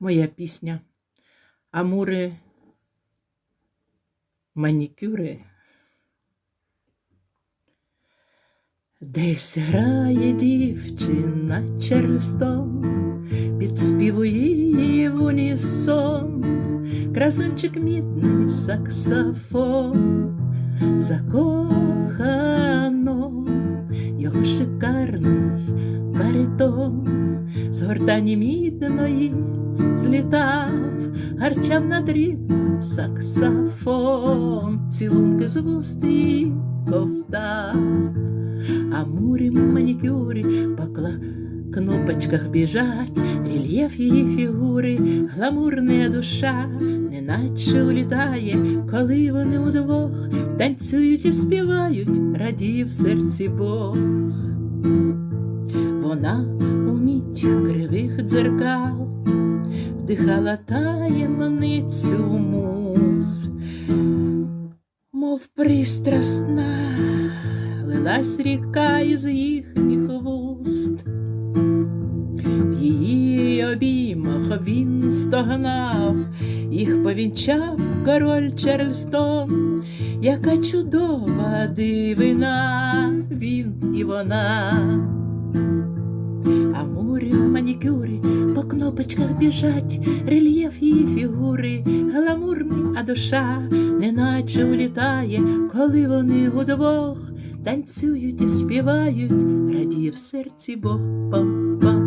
моя пісня. Амури манікюри. Десь грає дівчина черлистом, підспівує її в унісон, красунчик мідний саксофон, закохано, його шикарний баритон, з гортані мідної злітав, гарчав на дріб саксофон, цілунки з вуст і ковтав. А мурі манікюрі покла кнопочках біжать, рельєф її фігури, гламурна душа, неначе улітає, коли вони удвох танцюють і співають, радів в серці Бог. Вона уміть кривих дзеркал, вдихала таємницю муз, мов пристрасна, лилась ріка із їхніх вуст. В її обіймах він стогнав, їх повінчав король Чарльстон, яка чудова дивина, він і вона. По біжать, рельєф її фігури, гламурний, а душа неначе улітає, коли вони удвох танцюють і співають, радіє в серці Бог пам-пам.